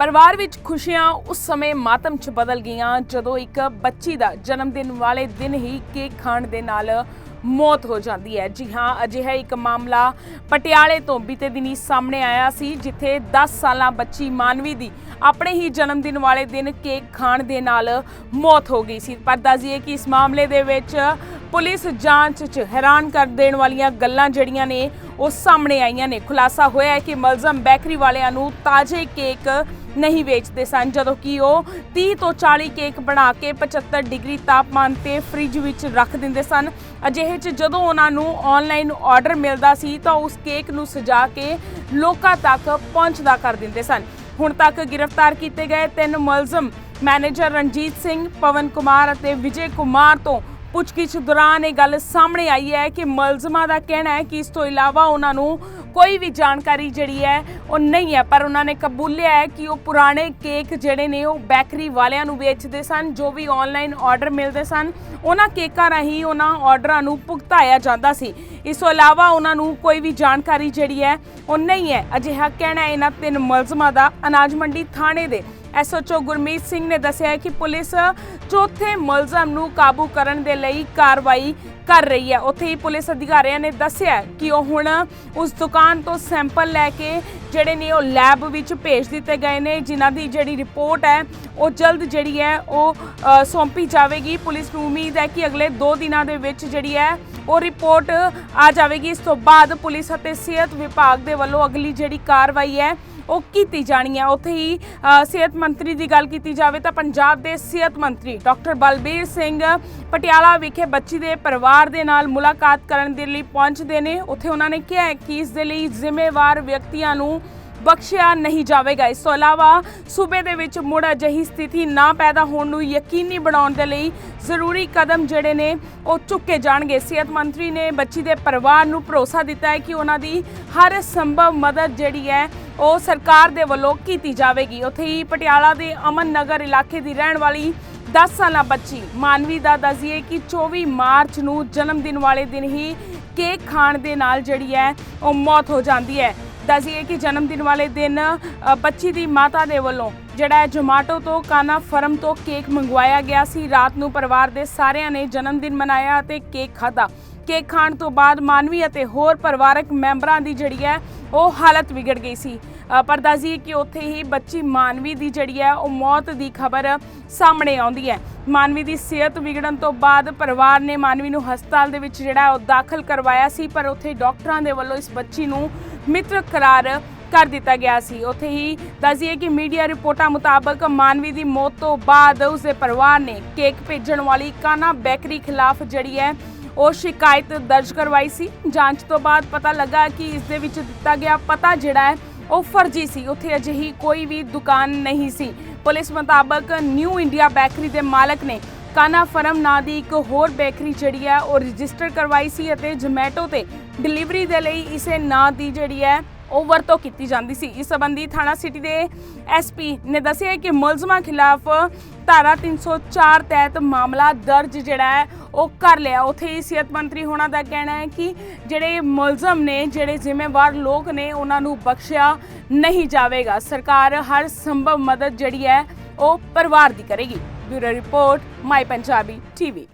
ਪਰਿਵਾਰ ਵਿੱਚ ਖੁਸ਼ੀਆਂ ਉਸ ਸਮੇਂ ਮਾਤਮ 'ਚ ਬਦਲ ਗਈਆਂ ਜਦੋਂ ਇੱਕ ਬੱਚੀ ਦਾ ਜਨਮ ਦਿਨ ਵਾਲੇ ਦਿਨ ਹੀ ਕੇਕ ਖਾਣ ਦੇ ਨਾਲ ਮੌਤ ਹੋ ਜਾਂਦੀ ਹੈ। ਜੀ ਹਾਂ, ਅਜਿਹਾ ਇੱਕ ਮਾਮਲਾ ਪਟਿਆਲੇ ਤੋਂ ਬੀਤੇ ਦਿਨੀ ਸਾਹਮਣੇ ਆਇਆ ਸੀ, ਜਿੱਥੇ 10 ਸਾਲਾਂ ਬੱਚੀ ਮਾਨਵੀ ਦੀ ਆਪਣੇ ਹੀ ਜਨਮ ਦਿਨ ਵਾਲੇ ਦਿਨ ਕੇਕ ਖਾਣ ਦੇ ਨਾਲ ਮੌਤ ਹੋ ਗਈ ਸੀ। ਪਰ ਦੱਸਦੀਏ ਕਿ ਇਸ ਮਾਮਲੇ ਦੇ ਵਿੱਚ ਪੁਲਿਸ ਜਾਂਚ 'ਚ ਹੈਰਾਨ ਕਰ ਦੇਣ ਵਾਲੀਆਂ ਗੱਲਾਂ ਜਿਹੜੀਆਂ ਨੇ ਉਹ ਸਾਹਮਣੇ ਆਈਆਂ ਨੇ। ਖੁਲਾਸਾ ਹੋਇਆ ਹੈ ਕਿ ਮਲਜ਼ਮ ਬੈਕਰੀ ਵਾਲਿਆਂ ਨੂੰ ਤਾਜ਼ੇ ਕੇਕ ਨਹੀਂ ਵੇਚਦੇ ਸਨ। ਜਦੋਂ ਕਿ ਉਹ 30 ਤੋਂ 40 ਕੇਕ ਬਣਾ ਕੇ 75 ਡਿਗਰੀ ਤਾਪਮਾਨ ਤੇ ਫ੍ਰਿਜ ਵਿੱਚ ਰੱਖ ਦਿੰਦੇ ਸਨ। ਅਜਿਹੇ 'ਚ ਜਦੋਂ ਉਹਨਾਂ ਨੂੰ ਆਨਲਾਈਨ ਆਰਡਰ ਮਿਲਦਾ ਸੀ, ਤਾਂ ਉਸ ਕੇਕ ਨੂੰ ਸਜਾ ਕੇ ਲੋਕਾਂ ਤੱਕ ਪਹੁੰਚਦਾ ਕਰ ਦਿੰਦੇ ਸਨ। ਹੁਣ ਤੱਕ ਗ੍ਰਿਫਤਾਰ ਕੀਤੇ ਗਏ ਤਿੰਨ ਮੁਲਜ਼ਮ ਮੈਨੇਜਰ ਰਣਜੀਤ ਸਿੰਘ, ਪਵਨ ਕੁਮਾਰ ਅਤੇ ਵਿਜੇ ਕੁਮਾਰ ਤੋਂ ਪੁੱਛਗਿੱਛ ਦੌਰਾਨ ਇਹ ਗੱਲ ਸਾਹਮਣੇ ਆਈ ਹੈ ਕਿ ਮੁਲਜ਼ਮਾਂ ਦਾ ਕਹਿਣਾ ਹੈ ਕਿ ਇਸ ਤੋਂ ਇਲਾਵਾ ਉਹਨਾਂ ਨੂੰ ਕੋਈ ਵੀ ਜਾਣਕਾਰੀ ਜਿਹੜੀ ਹੈ ਉਹ ਨਹੀਂ ਹੈ, ਪਰ ਉਹਨਾਂ ਨੇ ਕਬੂਲਿਆ ਹੈ ਕਿ ਉਹ ਪੁਰਾਣੇ ਕੇਕ ਜਿਹੜੇ ਨੇ ਉਹ ਬੇਕਰੀ ਵਾਲਿਆਂ ਨੂੰ ਵੇਚਦੇ ਸਨ, ਜੋ ਵੀ ਆਨਲਾਈਨ ਆਰਡਰ ਮਿਲਦੇ ਸਨ, ਉਹਨਾਂ ਕੇਕਾਂ ਰਾਹੀਂ ਉਹਨਾਂ ਆਰਡਰਾਂ ਨੂੰ ਭੁਗਤਾਇਆ ਜਾਂਦਾ ਸੀ। ਇਸ ਤੋਂ ਇਲਾਵਾ ਉਹਨਾਂ ਨੂੰ ਕੋਈ ਵੀ ਜਾਣਕਾਰੀ ਜਿਹੜੀ ਹੈ ਉਹ ਨਹੀਂ ਹੈ। ਅਜਿਹਾ ਕਹਿਣਾ ਇਹਨਾਂ ਤਿੰਨ ਮੁਲਜ਼ਮਾਂ ਦਾ ਅਨਾਜ ਮੰਡੀ ਥਾਣੇ ਦੇ ਐਸਓਚਓ ਗੁਰਮੀਤ ਸਿੰਘ ਨੇ ਦੱਸਿਆ ਕਿ ਪੁਲਿਸ ਚੌਥੇ ਮੁਲਜ਼ਮ ਨੂੰ ਕਾਬੂ ਕਰਨ ਦੇ ਲਈ ਕਾਰਵਾਈ ਕਰ ਰਹੀ ਹੈ। ਉੱਥੇ ਹੀ ਪੁਲਿਸ ਅਧਿਕਾਰੀਆਂ ਨੇ ਦੱਸਿਆ ਕਿ ਉਹ ਹੁਣ ਉਸ ਦੁਕਾਨ ਤੋਂ ਸੈਂਪਲ ਲੈ ਕੇ ਜਿਹੜੇ ਨੇ ਉਹ ਲੈਬ ਵਿੱਚ ਭੇਜ ਦਿੱਤੇ ਗਏ ਨੇ। ਜਿਨ੍ਹਾਂ ਦੀ ਜਿਹੜੀ ਰਿਪੋਰਟ ਹੈ, ਉਹ ਜਲਦ ਜਿਹੜੀ ਹੈ, ਉਹ ਸੌਂਪੀ ਜਾਵੇਗੀ। ਪੁਲਿਸ ਨੂੰ ਉਮੀਦ ਹੈ ਕਿ ਅਗਲੇ 2 ਦਿਨਾਂ ਦੇ ਵਿੱਚ ਜਿਹੜੀ ਹੈ ਉਹ ਰਿਪੋਰਟ ਆ ਜਾਵੇਗੀ। ਇਸ ਤੋਂ ਬਾਅਦ ਪੁਲਿਸ ਅਤੇ ਸਿਹਤ ਵਿਭਾਗ ਦੇ ਵੱਲੋਂ ਅਗਲੀ ਜਿਹੜੀ ਕਾਰਵਾਈ ਹੈ, ਉਹ ਕੀਤੀ ਜਾਣੀ ਹੈ। ਉੱਥੇ ਹੀ ਸਿਹਤ ਮੰਤਰੀ ਦੀ ਗੱਲ ਕੀਤੀ ਜਾਵੇ ਤਾਂ ਪੰਜਾਬ ਦੇ ਸਿਹਤ ਮੰਤਰੀ ਡਾਕਟਰ ਬਲਬੀਰ ਸਿੰਘ ਪਟਿਆਲਾ ਵਿਖੇ ਬੱਚੀ ਦੇ ਪਰਿਵਾਰ ਦੇ ਨਾਲ ਮੁਲਾਕਾਤ ਕਰਨ ਦੇ ਲਈ ਪਹੁੰਚਦੇ ਨੇ। ਉੱਥੇ ਉਹਨਾਂ ਨੇ ਕਿਹਾ ਕਿ ਇਸ ਦੇ ਲਈ ਜ਼ਿੰਮੇਵਾਰ ਵਿਅਕਤੀਆਂ ਨੂੰ ਬਖਸ਼ਿਆ ਨਹੀਂ ਜਾਵੇਗਾ। ਇਸ ਤੋਂ ਇਲਾਵਾ ਸੂਬੇ ਦੇ ਵਿੱਚ ਮੁੜ ਅਜਿਹੀ ਸਥਿਤੀ ਨਾ ਪੈਦਾ ਹੋਣ ਨੂੰ ਯਕੀਨੀ ਬਣਾਉਣ ਦੇ ਲਈ ਜ਼ਰੂਰੀ ਕਦਮ ਜਿਹੜੇ ਨੇ, ਉਹ ਚੁੱਕੇ ਜਾਣਗੇ। ਸਿਹਤ ਮੰਤਰੀ ਨੇ ਬੱਚੀ ਦੇ ਪਰਿਵਾਰ ਨੂੰ ਭਰੋਸਾ ਦਿੱਤਾ ਹੈ ਕਿ ਉਹਨਾਂ ਦੀ ਹਰ ਸੰਭਵ ਮਦਦ ਜਿਹੜੀ ਹੈ, ਉਹ ਸਰਕਾਰ ਦੇ ਵੱਲੋਂ ਕੀਤੀ ਜਾਵੇਗੀ। ਉੱਥੇ ਹੀ ਪਟਿਆਲਾ ਦੇ ਅਮਨ ਨਗਰ ਇਲਾਕੇ ਦੀ ਰਹਿਣ ਵਾਲੀ 10 ਸਾਲਾ ਬੱਚੀ ਮਾਨਵੀ ਦਾ ਦੱਸੀਏ ਕਿ 24 ਮਾਰਚ ਨੂੰ ਜਨਮ ਦਿਨ ਵਾਲੇ ਦਿਨ ਹੀ ਕੇਕ ਖਾਣ ਦੇ ਨਾਲ ਜਿਹੜੀ ਹੈ, ਉਹ ਮੌਤ ਹੋ ਜਾਂਦੀ ਹੈ। ਦੱਸੀਏ ਕਿ ਜਨਮ ਦਿਨ ਵਾਲੇ ਦਿਨ ਬੱਚੀ ਦੀ ਮਾਤਾ ਦੇ ਵੱਲੋਂ ਜਿਹੜਾ ਹੈ ਜੋਮਾਟੋ ਤੋਂ ਕਾਨਾ ਫਰਮ ਤੋਂ ਕੇਕ ਮੰਗਵਾਇਆ ਗਿਆ ਸੀ। ਰਾਤ ਨੂੰ ਪਰਿਵਾਰ ਦੇ ਸਾਰਿਆਂ ਨੇ ਜਨਮ ਦਿਨ ਮਨਾਇਆ ਅਤੇ ਕੇਕ ਖਾਧਾ। ਕੇਕ ਖਾਣ ਤੋਂ ਬਾਅਦ ਮਾਨਵੀ ਅਤੇ ਹੋਰ ਪਰਿਵਾਰਕ ਮੈਂਬਰਾਂ ਦੀ ਜਿਹੜੀ ਹੈ ਉਹ ਹਾਲਤ ਵਿਗੜ ਗਈ ਸੀ। ਪਰ ਦੱਸੀਏ ਕਿ ਉੱਥੇ ਹੀ ਬੱਚੀ ਮਾਨਵੀ ਦੀ ਜਿਹੜੀ ਹੈ ਉਹ ਮੌਤ ਦੀ ਖਬਰ ਸਾਹਮਣੇ ਆਉਂਦੀ ਹੈ। ਮਾਨਵੀ ਦੀ ਸਿਹਤ ਵਿਗੜਨ ਤੋਂ ਬਾਅਦ ਪਰਿਵਾਰ ਨੇ ਮਾਨਵੀ ਨੂੰ ਹਸਪਤਾਲ ਦੇ ਵਿੱਚ ਜਿਹੜਾ ਉਹ ਦਾਖਲ ਕਰਵਾਇਆ ਸੀ, ਪਰ ਉੱਥੇ ਡਾਕਟਰਾਂ ਦੇ ਵੱਲੋਂ ਇਸ ਬੱਚੀ ਨੂੰ ਮਿੱਤਰ ਕਰਾਰ ਕਰ ਦਿੱਤਾ ਗਿਆ ਸੀ। ਉੱਥੇ ਹੀ ਦੱਸੀਏ ਕਿ ਮੀਡੀਆ ਰਿਪੋਰਟਾਂ ਮੁਤਾਬਕ ਮਾਨਵੀ ਦੀ ਮੌਤ ਤੋਂ ਬਾਅਦ ਉਸਦੇ ਪਰਿਵਾਰ ਨੇ ਕੇਕ ਭੇਜਣ ਵਾਲੀ ਕਾਨਾ ਬੇਕਰੀ ਖਿਲਾਫ ਜਿਹੜੀ ਹੈ, ਉਹ ਸ਼ਿਕਾਇਤ ਦਰਜ ਕਰਵਾਈ ਸੀ। ਜਾਂਚ ਤੋਂ ਬਾਅਦ ਪਤਾ ਲੱਗਾ ਕਿ ਇਸ ਦੇ ਵਿੱਚ ਦਿੱਤਾ ਗਿਆ ਪਤਾ ਜਿਹੜਾ ਹੈ, ਉਹ ਫਰਜ਼ੀ ਸੀ। ਉੱਥੇ ਅਜਿਹੀ ਕੋਈ ਵੀ ਦੁਕਾਨ ਨਹੀਂ ਸੀ। ਪੁਲਿਸ ਮੁਤਾਬਕ ਨਿਊ ਇੰਡੀਆ ਬੇਕਰੀ ਦੇ ਮਾਲਕ ਨੇ ਕਾਨਾ ਫਰਮ ਨਾਂ ਦੀ ਇੱਕ ਹੋਰ ਬੇਕਰੀ ਜਿਹੜੀ ਹੈ, ਉਹ ਰਜਿਸਟਰ ਕਰਵਾਈ ਸੀ ਅਤੇ ਜ਼ੋਮੈਟੋ ਤੇ ਡਿਲੀਵਰੀ ਦੇ ਲਈ ਇਸੇ ਨਾਂ ਦੀ ਜਿਹੜੀ ਹੈ, ਉਹ ਵਰਤੋਂ ਕੀਤੀ ਜਾਂਦੀ ਸੀ। ਇਸ ਸੰਬੰਧੀ ਥਾਣਾ ਸਿਟੀ ਦੇ ਐਸਪੀ ਨੇ ਦੱਸਿਆ ਕਿ ਮੁਲਜ਼ਮਾਂ ਖਿਲਾਫ ਧਾਰਾ 304 ਤਹਿਤ ਮਾਮਲਾ ਦਰਜ ਜਿਹੜਾ ਹੈ, ਉਹ ਕਰ ਲਿਆ। ਉਥੇ ਹੀ ਸਿਹਤ ਮੰਤਰੀ ਹੋਣਾ ਦਾ ਕਹਿਣਾ ਹੈ ਕਿ ਜਿਹੜੇ ਮੁਲਜ਼ਮ ਨੇ, ਜਿਹੜੇ ਜ਼ਿੰਮੇਵਾਰ ਲੋਕ ਨੇ, ਉਹਨਾਂ ਨੂੰ ਬਖਸ਼ਿਆ ਨਹੀਂ ਜਾਵੇਗਾ। ਸਰਕਾਰ ਹਰ ਸੰਭਵ ਮਦਦ ਜਿਹੜੀ ਹੈ, ਉਹ ਪਰਿਵਾਰ ਦੀ ਕਰੇਗੀ। Bureau report my Punjabi TV